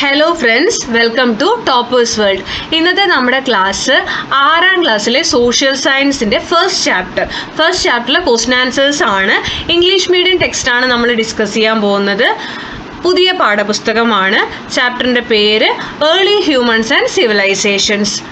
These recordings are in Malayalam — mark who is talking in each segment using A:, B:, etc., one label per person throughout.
A: Hello friends welcome to Toppers World ഇന്നത്തെ നമ്മുടെ ക്ലാസ് ആറാം ക്ലാസ്സിലെ സോഷ്യൽ സയൻസിന്റെ ഫസ്റ്റ് ചാപ്റ്റർ ഫസ്റ്റ് ചാപ്റ്ററിലെ ക്വസ്റ്റൻ ആൻസേഴ്സ് ആണ്. ഇംഗ്ലീഷ് മീഡിയം ടെക്സ്റ്റാണ് നമ്മൾ ഡിസ്കസ് ചെയ്യാൻ പോകുന്നത്. പുതിയ പാഠപുസ്തകമാണ്. ചാപ്റ്ററിന്റെ പേര് early humans and civilisations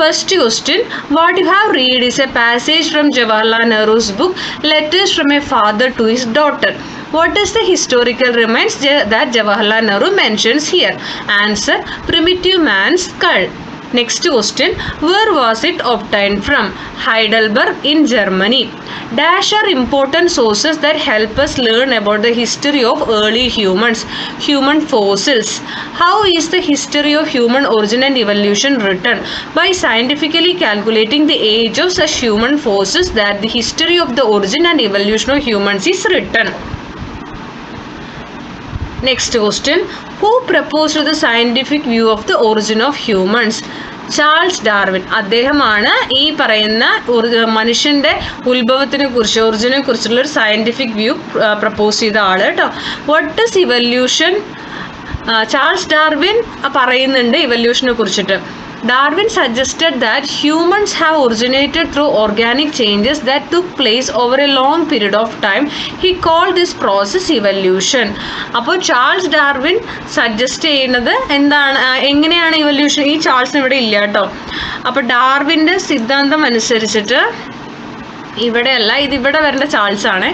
A: First question What you have read is a passage from Jawaharlal Nehru's book Letters from a Father to His Daughter. What is the historical remains that Jawaharlal Nehru mentions here? Answer Primitive man's skull. Next question Where was it obtained from? Heidelberg in Germany. Dash are important sources that help us learn about the history of early humans, human fossils. How is the history of human origin and evolution written? By scientifically calculating the age of such human fossils that the history of the origin and evolution of humans is written. Next question. Who proposed the scientific view of the origin of humans Charles Darwin അദ്ദേഹമാണ് ഈ പറയുന്ന മനുഷ്യന്റെ ഉത്ഭവത്തിനെ കുറിച്ച് ഒറിജിനെ കുറിച്ചുള്ള ഒരു സയന്റിഫിക് വ്യൂ പ്രപ്പോസ് ചെയ്ത ആൾ കേട്ടോ. What is evolution Charles Darwin പറയുന്നുണ്ട് ഇവല്യൂഷനെ കുറിച്ചിട്ട്. Darwin suggested that humans have originated through organic changes that took place over a long period of time he call this process evolution അപ്പോൾ ചാൾസ് ഡാർവിൻ സജസ്റ്റ് ചെയ്യുന്നത് എന്താണ്? എങ്ങനെയാണ് ഇവല്യൂഷൻ ഈ ചാൾസ് ഇവിടെ ഇല്ല കേട്ടോ. അപ്പോൾ ഡാർവിന്റെ സിദ്ധാന്തം അനുസരിച്ചിട്ട് ഇവിടെയല്ല ഇത് ഇവിടെ വരേണ്ട ചാൾസ് ആണ്.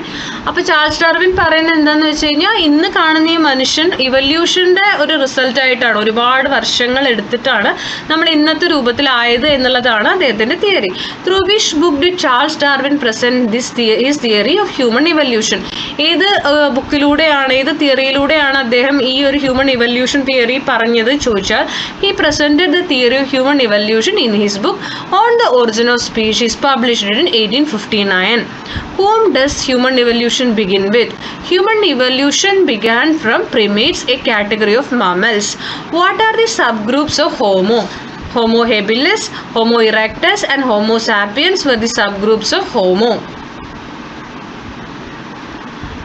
A: അപ്പൊ ചാൾസ് ഡാർവിൻ പറയുന്നത് എന്താന്ന് വെച്ച് കഴിഞ്ഞാൽ ഇന്ന് കാണുന്ന ഈ മനുഷ്യൻ ഇവല്യൂഷന്റെ ഒരു റിസൾട്ട് ആയിട്ടാണ് ഒരുപാട് വർഷങ്ങൾ എടുത്തിട്ടാണ് നമ്മൾ ഇന്നത്തെ രൂപത്തിലായത് എന്നുള്ളതാണ് അദ്ദേഹത്തിന്റെ theory. Through which book did Charles Darwin present this his theory of human evolution ഏത് ബുക്കിലൂടെയാണ് ഏത് തിയറിയിലൂടെയാണ് അദ്ദേഹം ഈ ഒരു ഹ്യൂമൻ ഇവല്യൂഷൻ തിയറി പറഞ്ഞത് ചോദിച്ചാൽ he presented the theory of human evolution in his book on the origin of species published in eighteen fifty 59. Whom does human evolution begin with? Human evolution began from primates, a category of mammals. What are the subgroups of Homo? Homo habilis, Homo erectus and Homo sapiens were the subgroups of Homo.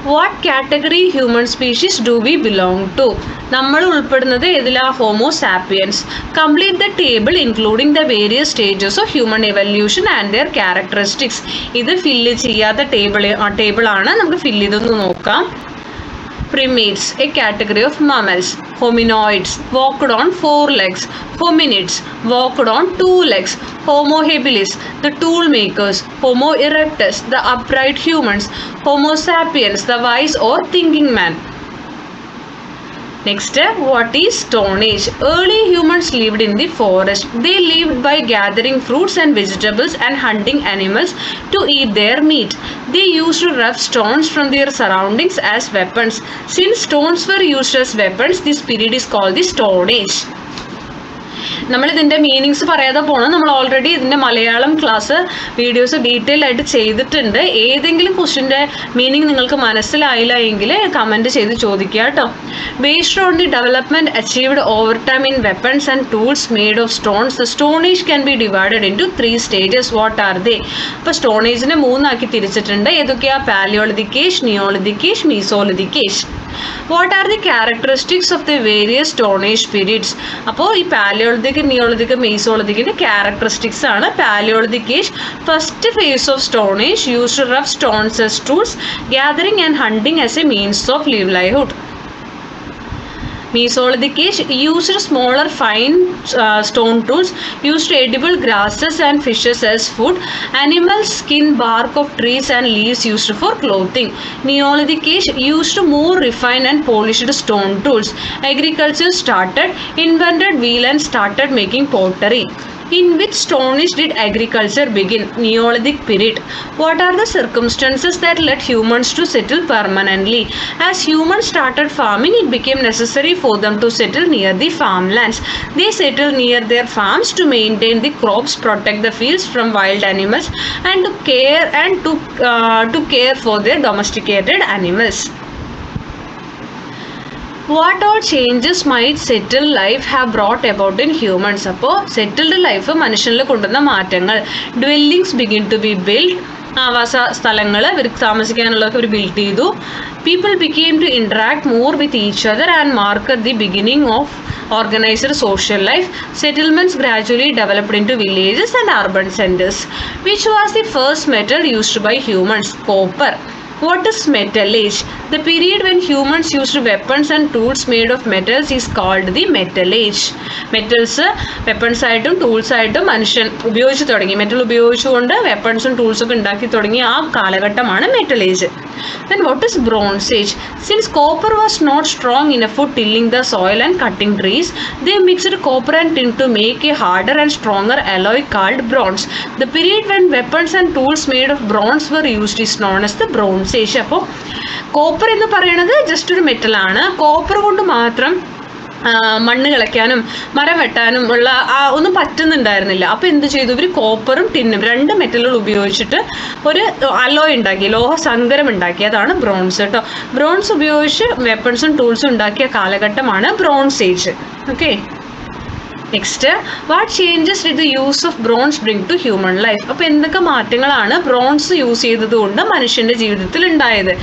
A: What category human species do we belong to നമ്മൾ ഉൾപ്പെടുന്നത് ഏതിലാ? Homo sapiens complete the table including the various stages of human evolution and their characteristics ഇത് ഫില്ല് ചെയ്യാത്ത ടേബിൾ ടേബിളാണ് നമുക്ക് ഫില്ല് ചെയ്തൊന്ന് നോക്കാം. Primates, a category of mammals. Hominoids walked on four legs. Hominids walked on two legs. Homo habilis, the tool makers. Homo erectus, the upright humans. Homo sapiens, the wise or thinking man. Next, what is Stone Age? Early humans lived in the forest. They lived by gathering fruits and vegetables and hunting animals to eat their meat. They used to rough stones from their surroundings as weapons. Since stones were used as weapons, this period is called the Stone Age. നമ്മൾ ഇതിന്റെ മീനിങ്സ് പറയാതെ പോകണം നമ്മൾ ഓൾറെഡി ഇതിന്റെ മലയാളം ക്ലാസ് വീഡിയോസ് ഡീറ്റെയിൽ ആയിട്ട് ചെയ്തിട്ടുണ്ട്. ഏതെങ്കിലും ക്വസ്റ്റിന്റെ മീനിങ് നിങ്ങൾക്ക് മനസ്സിലായില്ല എങ്കിൽ കമന്റ് ചെയ്ത് ചോദിക്കുക കേട്ടോ. Based on the development achieved over time in weapons and tools made of stones the stone age can be divided in to three stages what are they അപ്പോൾ സ്റ്റോണേജിനെ മൂന്നാക്കി തിരിച്ചിട്ടുണ്ട്. ഏതൊക്കെയാണ് palaeolithic age neolithic age mesolithic age what are the characteristics of the various stone age periods അപ്പോൾ ഈ പാലിയോളജിക് നിയോളജിക് മീസോളജിക്കിന്റെ ക്യാരക്ടറിസ്റ്റിക്സ് ആണ് palaeolithic age first phase of stone age use rough stones as tools gathering and hunting as a means of livelihood Mesolithic used smaller fine uh, stone tools, used edible grasses and fishes as food, animals skin bark of trees and leaves used for clothing. Neolithic used more refined and polished stone tools. Agriculture started, invented wheel and started making pottery. In which stone age did agriculture begin? Neolithic period. What are the circumstances that led humans to settle permanently? As humans started farming, it became necessary for them to settle near the farmlands. They settled near their farms to maintain the crops, protect the fields from wild animals, and to care and to uh, to care for their domesticated animals. What all changes might settle life have brought about in humans അപ്പോൾ സെറ്റിൽഡ് ലൈഫ് മനുഷ്യനിൽ കൊണ്ടുവന്ന മാറ്റങ്ങൾ. Dwellings begin to be build ആവാസ സ്ഥലങ്ങൾ ഇവർക്ക് താമസിക്കാനുള്ളതൊക്കെ ഒരു ബിൽഡ് ചെയ്തു. People became to interact more with each other and mark the beginning of organised social life life, gradually developed in to villages and urban centers. Which was the first metal used by humans Copper. What is metal age? The period when humans used weapons and tools made of metals is called the metal age. Metals weapons ആയിട്ടും ടൂൾസ് ആയിട്ടും മനുഷ്യൻ ഉപയോഗിച്ച് തുടങ്ങി മെറ്റൽ ഉപയോഗിച്ചുകൊണ്ട് വെപ്പൺസും ടൂൾസും ഒക്കെ ഉണ്ടാക്കി തുടങ്ങിയ ആ കാലഘട്ടമാണ് metal age then what is bronze age since copper was not strong enough for tilling the soil and cutting trees they mixed copper and tin to make a harder and stronger alloy called bronze the period when weapons and tools made of bronze were used is known as the bronze age അപ്പോൾ കോപ്പർ എന്ന് പറയുന്നത് ജസ്റ്റ് ഒരു മെറ്റലാണ് കോപ്പർ കൊണ്ട് മാത്രം ആ, മണ്ണ് കിളയ്ക്കാനും മരം വെട്ടാനും ഉള്ള ഒന്നും പറ്റുന്നുണ്ടായിരുന്നില്ല. അപ്പോൾ എന്ത് ചെയ്തു? ഇവർ കോപ്പറും ടിന്നും രണ്ട് മെറ്റലുകൾ ഉപയോഗിച്ചിട്ട് ഒരു അലോയ് ഉണ്ടാക്കി ലോഹ സങ്കരം ഉണ്ടാക്കി. അതാണ് ബ്രോൺസ് കേട്ടോ ബ്രോൺസ് ഉപയോഗിച്ച് വെപ്പൺസും ടൂൾസും ഉണ്ടാക്കിയ കാലഘട്ടമാണ് bronze age okay next what changes did the use of bronze bring to human life അപ്പോൾ എന്തൊക്കെ മാറ്റങ്ങളാണ് ബ്രോൺസ് യൂസ് ചെയ്തത് കൊണ്ട് മനുഷ്യന്റെ ജീവിതത്തിൽ ഉണ്ടായത്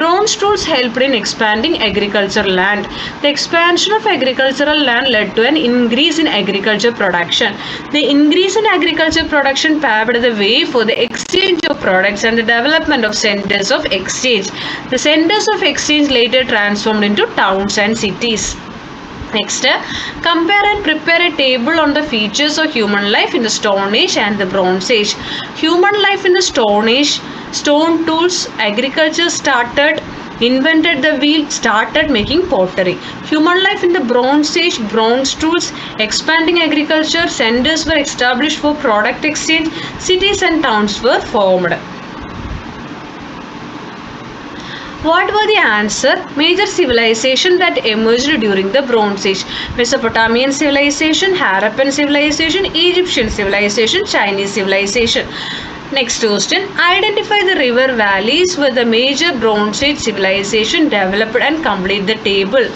A: bronze tools helped in expanding agriculture land the expansion of agricultural land led to an increase in agriculture production the increase in agriculture production paved the way for the exchange of products and the development of centers of exchange. The centers of exchange later transformed into towns and cities. Next, compare and prepare a table on the features of human life in the Stone Age and the Bronze Age. Human life in the Stone Age, stone tools, agriculture started, invented the wheel, started making pottery. Human life in the Bronze Age, bronze tools, expanding agriculture, centers were established for product exchange, cities and towns were formed. What were the answer? Major civilization that emerged during the Bronze Age. Mesopotamian civilization, Harappan civilization, Egyptian civilization, Chinese civilization. Next question. Identify the river valleys where the major Bronze Age civilization developed and complete the table.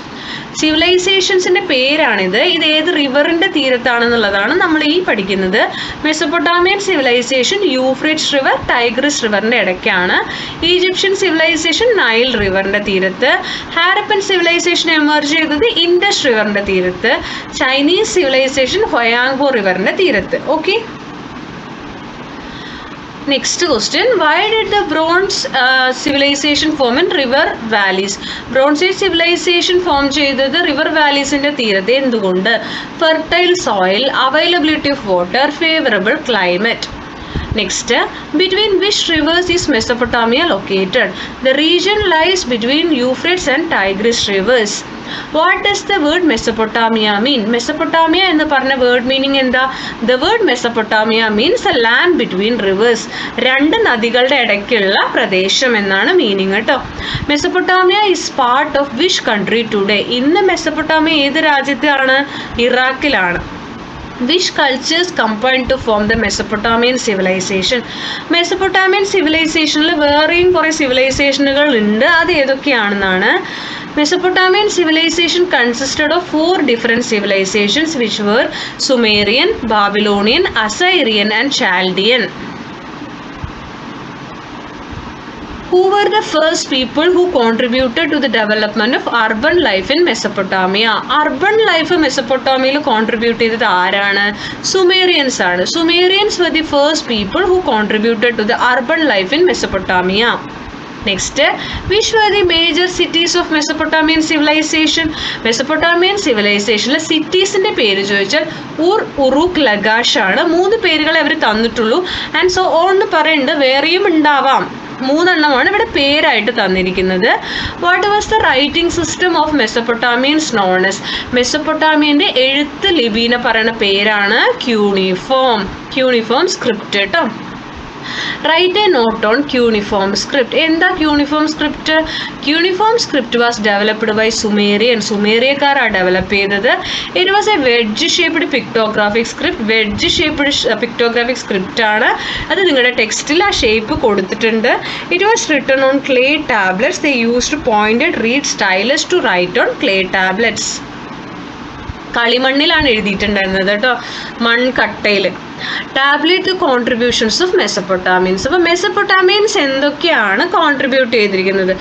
A: സിവിലൈസേഷൻസിന്റെ പേരാണിത്. ഇത് ഏത് റിവറിന്റെ തീരത്താണെന്നുള്ളതാണ് നമ്മൾ ഈ പഠിക്കുന്നത്. Mesopotamian civilisation Euphrates river Tigris റിവറിന്റെ ഇടയ്ക്കാണ്. ഈജിപ്ഷ്യൻ സിവിലൈസേഷൻ നൈൽ റിവറിന്റെ തീരത്ത്. ഹാരപ്പൻ സിവിലൈസേഷൻ എമർജ് ചെയ്തത് ഇൻഡസ് റിവറിന്റെ തീരത്ത്. ചൈനീസ് സിവിലൈസേഷൻ ഹൊയാങ്കോ റിവറിന്റെ തീരത്ത്. Okay next question why did the bronze civilisation form in river valleys bronze age civilisation form ചെയ്തത് റിവർ വാലീസിന്റെ തീരത്തെ എന്തുകൊണ്ട്? Fertile soil availability of water favourable climate next between which rivers is Mesopotamia located the region lies between Euphrates and Tigris rivers what does the word Mesopotamia mean Mesopotamia എന്ന് പറഞ്ഞ വേർഡ് മീനിങ് എന്താ? The word Mesopotamia means a land between rivers രണ്ട് നദികളുടെ ഇടയ്ക്കുള്ള പ്രദേശം എന്നാണ് മീനിങ് കേട്ടോ. Mesopotamia is part of which country today ഇന്ന് മെസ്സപ്പൊട്ടാമിയ ഏത് രാജ്യത്താണ്? ഇറാഖിലാണ്. Which cultures combine to form the Mesopotamian civilisation Mesopotamian സിവിലൈസേഷനിൽ വേറെയും കുറേ സിവിലൈസേഷനുകൾ ഉണ്ട്. അത് ഏതൊക്കെയാണെന്നാണ്? Mesopotamian civilisation consisted of four different civilisations which were Sumerian Babylonian Assyrian and Chaldean who were the first people who contributed to the development of urban life in Mesopotamia? Urban life മെസ്സപ്പൊട്ടാമിയയിൽ contribute ചെയ്തത് ആരാണ്? സുമേറിയൻസ് ആണ്. Sumerians were the first people who contributed to the urban life in Mesopotamia. Next which were the major cities of Mesopotamian civilisation Mesopotamian സിവിലൈസേഷനിലെ സിറ്റീസിന്റെ പേര് ചോദിച്ചാൽ ഉർ ഉറുക് ലഗാഷ് ആണ്. മൂന്ന് പേരുകളെ അവർ തന്നിട്ടുള്ളൂ. ആൻഡ് സോ ഓൺ എന്ന് പറയുന്നുണ്ട് വേറെയും ഉണ്ടാവാം. മൂന്നെണ്ണമാണ് ഇവിടെ പേരായിട്ട് തന്നിരിക്കുന്നത്. What was the writing system of Mesopotamians known as മെസ്സപ്പൊട്ടാമിയന്റെ എഴുത്ത് ലിപിന പറയുന്ന പേരാണ് ക്യൂണിഫോം. ക്യൂണിഫോം സ്ക്രിപ്റ്റ് കേട്ടോ write a note on cuneiform script എന്താ cuneiform script cuneiform script was developed by Sumerian സുമേറിയക്കാരാണ് develop ചെയ്തത്. It was a wedge shaped pictographic script wedge shaped pictographic script ആണ്. അത് നിങ്ങളുടെ ടെക്സ്റ്റിൽ ആ ഷേപ്പ് കൊടുത്തിട്ടുണ്ട്. It was written on clay tablets they used pointed reed stylus to write on clay tablets കളിമണ്ണിലാണ് എഴുതിയിട്ടുണ്ടായിരുന്നത് കേട്ടോ മൺകട്ടയിൽ ടാബ്ലറ്റ് കോൺട്രിബ്യൂഷൻസ് ഓഫ് മെസ്സപ്പൊട്ടാമിയൻസ് അപ്പോൾ മെസ്സപ്പൊട്ടാമിയൻസ് എന്തൊക്കെയാണ് കോൺട്രിബ്യൂട്ട് ചെയ്തിരിക്കുന്നത്?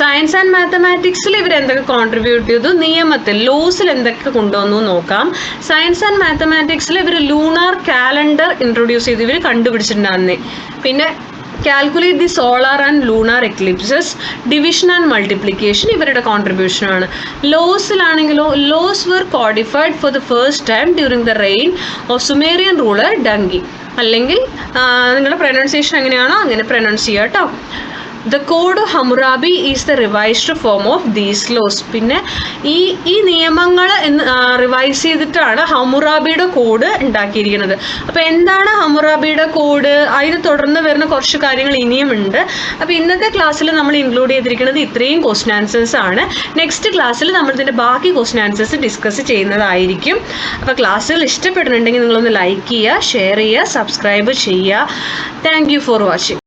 A: സയൻസ് ആൻഡ് മാത്തമാറ്റിക്സിൽ ഇവർ എന്തൊക്കെ കോൺട്രിബ്യൂട്ട് ചെയ്തു? നിയമത്തിൽ ലോസിൽ എന്തൊക്കെ കൊണ്ടുവന്നു നോക്കാം. സയൻസ് ആൻഡ് മാത്തമാറ്റിക്സിൽ ഇവർ ലൂണാർ കാലണ്ടർ ഇൻട്രൊഡ്യൂസ് ചെയ്ത് ഇവർ കണ്ടുപിടിച്ചിട്ടുണ്ടായിരുന്നേ. പിന്നെ calculate the solar and lunar eclipses division and multiplication ഇവരുടെ കോൺട്രിബ്യൂഷനാണ് ലോസിലാണെങ്കിലോ laws were codified for the first time during the reign of Sumerian ruler Dungi അല്ലെങ്കിൽ നിങ്ങളുടെ പ്രൊനൗൺസിയേഷൻ എങ്ങനെയാണോ അങ്ങനെ പ്രൊനൗൺസ് ചെയ്യാം കേട്ടോ the code Hammurabi is the revised form of these laws പിന്നെ ഈ ഈ നിയമങ്ങൾ റിവൈസ് ചെയ്തിട്ടാണ് ഹമുറാബിയുടെ കോഡ് ഉണ്ടാക്കിയിരിക്കുന്നത്. അപ്പോൾ എന്താണ് ഹമുറാബിയുടെ കോഡ്? അതിന് തുടർന്ന് വരുന്ന കുറച്ച് കാര്യങ്ങൾ ഇനിയും ഉണ്ട്. അപ്പോൾ ഇന്നത്തെ ക്ലാസ്സിൽ നമ്മൾ ഇൻക്ലൂഡ് ചെയ്തിരിക്കുന്നത് ഇത്രയും ക്വസ്റ്റൻ ആൻസേഴ്സ് ആണ്. നെക്സ്റ്റ് ക്ലാസ്സിൽ നമ്മൾ ഇതിന്റെ ബാക്കി ക്വസ്റ്റൻ ആൻസേഴ്സ് ഡിസ്കസ് ചെയ്യുന്നതായിരിക്കും. അപ്പോൾ ക്ലാസ്സുകൾ ഇഷ്ടപ്പെടുന്നുണ്ടെങ്കിൽ നിങ്ങളൊന്ന് ലൈക്ക് ചെയ്യുക ഷെയർ ചെയ്യുക സബ്സ്ക്രൈബ് ചെയ്യുക. Thank for watching